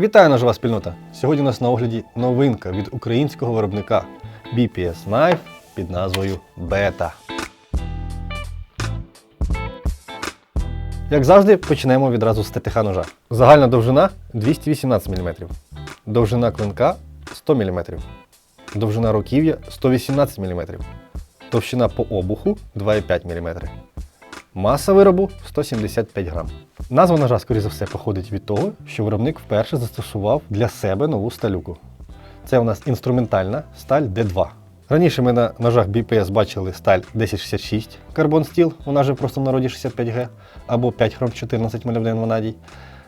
Вітаю нажива спільнота! Сьогодні у нас на огляді новинка від українського виробника BPS Knife під назвою Beta. Як завжди, почнемо відразу з ТТХ ножа. Загальна довжина 218 мм, довжина клинка 100 мм, довжина руків'я 118 мм, товщина по обуху 2,5 мм. Маса виробу 175 грам. Назва ножа, скоріше за все, походить від того, що виробник вперше застосував для себе нову сталюку. Це у нас інструментальна сталь D2. Раніше ми на ножах BPS бачили сталь 1066 карбон стіл, вона же просто в народі 65G, або 5 хром 14 молібден ванадій.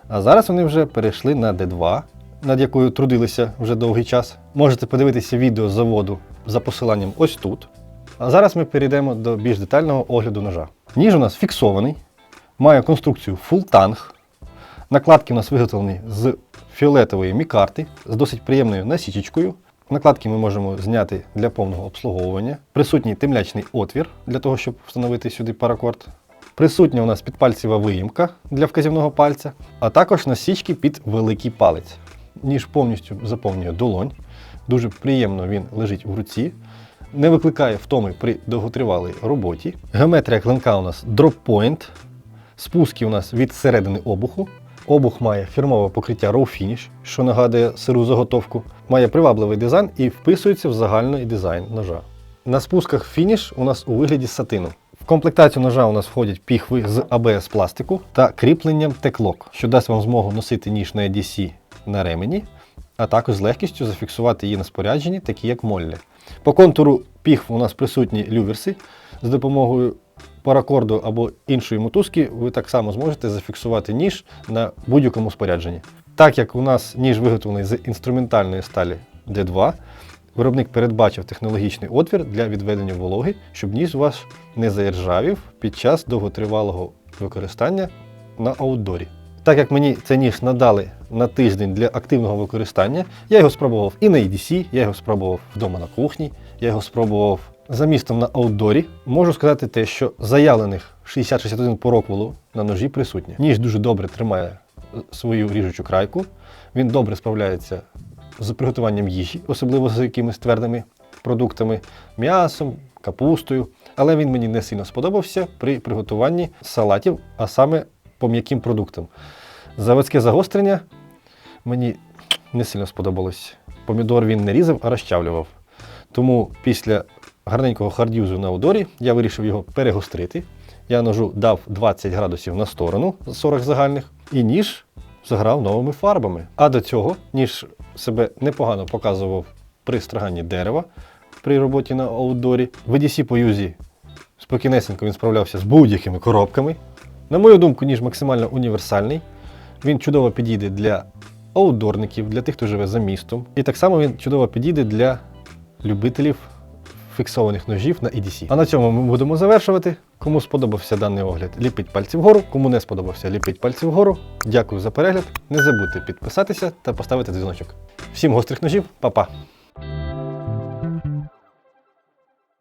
А зараз вони вже перейшли на D2, над якою трудилися вже довгий час. Можете подивитися відео заводу за посиланням ось тут. А зараз ми перейдемо до більш детального огляду ножа. Ніж у нас фіксований, має конструкцію Full Tang. Накладки у нас виготовлені з фіолетової мікарти з досить приємною насічечкою. Накладки ми можемо зняти для повного обслуговування. Присутній темлячний отвір для того, щоб встановити сюди паракорд. Присутня у нас підпальцева виїмка для вказівного пальця, а також насічки під великий палець. Ніж повністю заповнює долонь. Дуже приємно він лежить у руці. Не викликає втоми при довготривалій роботі. Геометрія клинка у нас point. Спуски у нас від середини обуху. Обух має фірмове покриття Raw Finish, що нагадує сиру заготовку. Має привабливий дизайн і вписується в загальний дизайн ножа. На спусках фініш у нас у вигляді сатину. В комплектацію ножа у нас входять піхви з ABS пластику та кріпленням T-Lock, що дасть вам змогу носити ніж на EDC на ремені, а також з легкістю зафіксувати її на спорядженні, такі як Моллі. По контуру піхв у нас присутні люверси. З допомогою паракорду або іншої мотузки ви так само зможете зафіксувати ніж на будь-якому спорядженні. Так як у нас ніж виготовлений з інструментальної сталі D2, виробник передбачив технологічний отвір для відведення вологи, щоб ніж ваш не заіржавів під час довготривалого використання на аутдорі. Так як мені цей ніж надали на тиждень для активного використання, я його спробував і на EDC, я його спробував вдома на кухні, я його спробував за містом на аутдорі. Можу сказати те, що заявлених 60-61 по роквелу на ножі присутні. Ніж дуже добре тримає свою ріжучу крайку, він добре справляється з приготуванням їжі, особливо з якимись твердими продуктами, м'ясом, капустою. Але він мені не сильно сподобався при приготуванні салатів, а саме по м'яким продуктам. Заводське загострення мені не сильно сподобалось. Помідор він не різав, а розчавлював. Тому після гарненького хардюзу на удорі я вирішив його перегострити. Я ножу дав 20 градусів на сторону 40 загальних, і ніж заграв новими фарбами. А до цього ніж себе непогано показував при страганні дерева при роботі на аутдорі. В EDC по юзі спокійнесенько він справлявся з будь-якими коробками. На мою думку, ніж максимально універсальний. Він чудово підійде для аутдорників, для тих, хто живе за містом. І так само він чудово підійде для любителів фіксованих ножів на EDC. А на цьому ми будемо завершувати. Кому сподобався даний огляд, ліпіть пальці вгору. Кому не сподобався, ліпіть пальці вгору. Дякую за перегляд. Не забудьте підписатися та поставити дзвіночок. Всім гострих ножів, па-па!